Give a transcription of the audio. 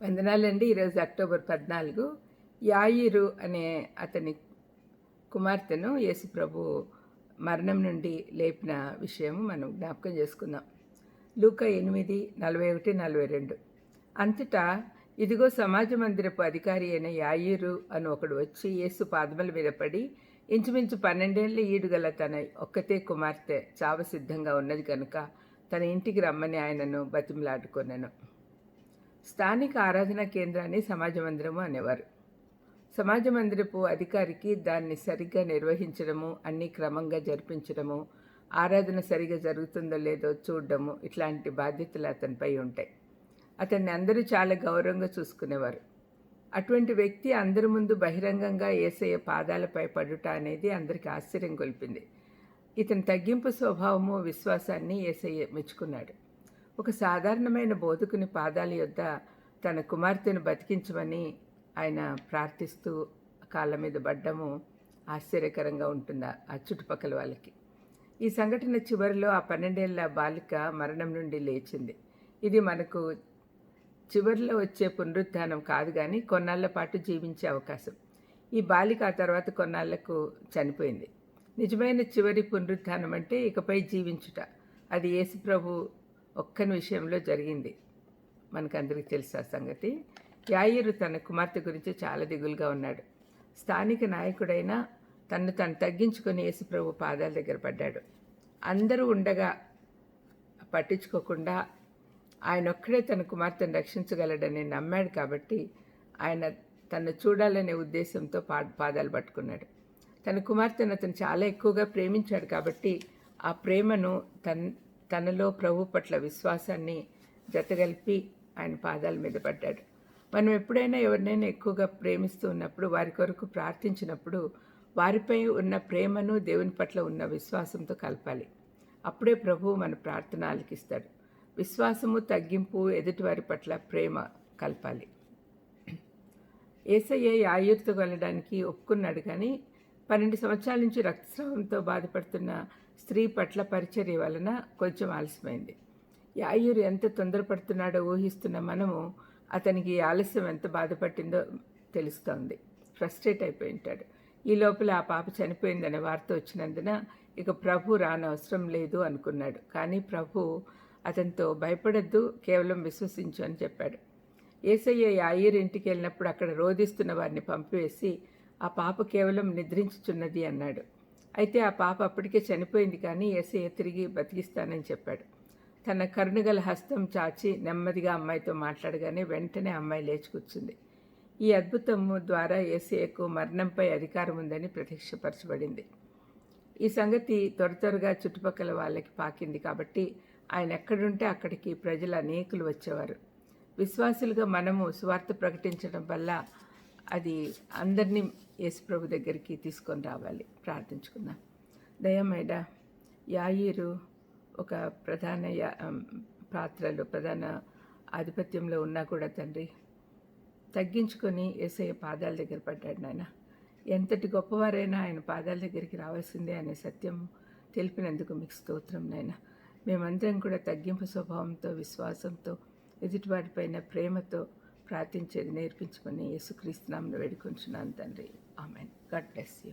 వందనాలండి. ఈరోజు అక్టోబర్ పద్నాలుగు. యాయిరు అనే అతని కుమార్తెను యేసుప్రభు మరణం నుండి లేపిన విషయము మనం జ్ఞాపకం చేసుకుందాం. లూక ఎనిమిది నలభై ఒకటి నలభై రెండు. అంతటా ఇదిగో సమాజ మందిరపు అధికారి అయిన యాయిరు అని ఒకడు వచ్చి యేసు పాదముల మీద పడి ఇంచుమించు పన్నెండేళ్ళ ఈడుగల తన ఒక్కతే కుమార్తె చావ సిద్ధంగా ఉన్నది కనుక తన ఇంటికి రమ్మని ఆయనను బతిమలాడుకున్నాను స్థానిక ఆరాధనా కేంద్రాన్ని సమాజ మందిరము అనేవారు. సమాజ మందిరపు అధికారికి దాన్ని సరిగ్గా నిర్వహించడము అన్ని క్రమంగా జరిపించడము ఆరాధన సరిగా జరుగుతుందో లేదో చూడడము ఇట్లాంటి బాధ్యతలు అతనిపై ఉంటాయి. అతన్ని అందరూ చాలా గౌరవంగా చూసుకునేవారు. అటువంటి వ్యక్తి అందరి ముందు బహిరంగంగా ఏసయ్య పాదాలపై పడుట అనేది అందరికీ ఆశ్చర్యం కొలిపింది ఇతని తగ్గింపు స్వభావము విశ్వాసాన్ని ఏసయ్య మెచ్చుకున్నాడు. ఒక సాధారణమైన బోధకుని పాదాల యొద్ద తన కుమార్తెను బతికించమని ఆయన ప్రార్థిస్తూ కాళ్ళ మీద పడ్డము ఆశ్చర్యకరంగా ఉంటుందా ఆ చుట్టుపక్కల వాళ్ళకి. ఈ సంఘటన చివరిలో ఆ పన్నెండేళ్ళ బాలిక మరణం నుండి లేచింది. ఇది మనకు చివరిలో వచ్చే పునరుత్థానం కాదు కానీ కొన్నాళ్ళ పాటు జీవించే అవకాశం. ఈ బాలిక ఆ తర్వాత కొన్నాళ్ళకు చనిపోయింది. నిజమైన చివరి పునరుత్థానం అంటే ఇకపై జీవించుట. అది యేసుప్రభు ఒక్కని విషయంలో జరిగింది. మనకందరికీ తెలుసు ఆ సంగతి. యాయిరు తన కుమార్తె గురించి చాలా దిగులుగా ఉన్నాడు. స్థానిక నాయకుడైన తను తను తగ్గించుకొని యేసుప్రభు పాదాల దగ్గర పడ్డాడు. అందరూ ఉండగా పట్టించుకోకుండా ఆయన ఒక్కడే తన కుమార్తెను రక్షించగలడని నమ్మాడు కాబట్టి ఆయన తను చూడాలనే ఉద్దేశంతో పా పాదాలు పట్టుకున్నాడు. తన కుమార్తెను అతను చాలా ఎక్కువగా ప్రేమించాడు కాబట్టి ఆ ప్రేమను తన్ తనలో ప్రభు పట్ల విశ్వాసాన్ని జతగలిపి ఆయన పాదాల మీద పడ్డాడు. మనం ఎప్పుడైనా ఎవరినైనా ఎక్కువగా ప్రేమిస్తూ ఉన్నప్పుడు వారి కొరకు ప్రార్థించినప్పుడు వారిపై ఉన్న ప్రేమను దేవుని పట్ల ఉన్న విశ్వాసంతో కలపాలి. అప్పుడే ప్రభువు మన ప్రార్థన ఆలకిస్తాడు. విశ్వాసము తగ్గింపు ఎదుటివారి పట్ల ప్రేమ కలపాలి. ఏసయ్య ఆయుర్తో వెళ్ళడానికి ఒప్పుకున్నాడు కానీ పన్నెండు సంవత్సరాల నుంచి రక్తస్రావంతో బాధపడుతున్న స్త్రీ పట్ల పరిచర్య వలన కొంచెం ఆలస్యమైంది. యాయూరు ఎంత తొందరపడుతున్నాడో ఊహిస్తున్న మనము అతనికి ఈ ఆలస్యం ఎంత బాధపట్టిందో తెలుస్తోంది. ఫ్రస్ట్రేట్ అయిపోయి ఉంటాడు. ఈ లోపల ఆ పాప చనిపోయిందనే వార్త వచ్చినందున ఇక ప్రభు రానవసరం లేదు అనుకున్నాడు. కానీ ప్రభు అతనితో భయపడద్దు కేవలం విశ్వసించు అని చెప్పాడు. ఏసయ్య యాయూరు ఇంటికి వెళ్ళినప్పుడు అక్కడ రోధిస్తున్న వారిని పంపివేసి ఆ పాప కేవలం నిద్రించుచున్నది అన్నాడు. అయితే ఆ పాప అప్పటికే చనిపోయింది కానీ ఏసయ్య తిరిగి బతికిస్తానని చెప్పాడు. తన కరుణగల హస్తం చాచి నెమ్మదిగా అమ్మాయితో మాట్లాడగానే వెంటనే అమ్మాయి లేచి కూర్చుంది. ఈ అద్భుతము ద్వారా ఏసీఏకు మరణంపై అధికారం ఉందని ప్రత్యక్షపరచబడింది. ఈ సంగతి త్వర త్వరగా చుట్టుపక్కల వాళ్ళకి పాకింది కాబట్టి ఆయన ఎక్కడుంటే అక్కడికి ప్రజలు అనేకులు వచ్చేవారు. విశ్వాసులుగా మనము స్వార్థ ప్రకటించడం వల్ల అది అందరినీ యేసుప్రభు దగ్గరికి తీసుకొని రావాలి. ప్రార్థించుకుందాం. దయమేడ యాయిరు ఒక ప్రధాన యా పాత్రలో ప్రధాన ఆధిపత్యంలో ఉన్నా కూడా తండ్రి తగ్గించుకొని ఏసయ్య పాదాల దగ్గర పడ్డాడు నాయన. ఎంతటి గొప్పవారైనా ఆయన పాదాల దగ్గరికి రావాల్సిందే అనే సత్యం తెలిపినందుకు మీకు స్తోత్రం నాయన. మేమందరం కూడా తగ్గింపు స్వభావంతో విశ్వాసంతో ఎదుటివారిపైన ప్రేమతో ప్రార్థించేది నేర్పించుకొని యేసుక్రీస్తునామను వేడుకుంటున్నాను తండ్రి. ఆమెన్. God bless you.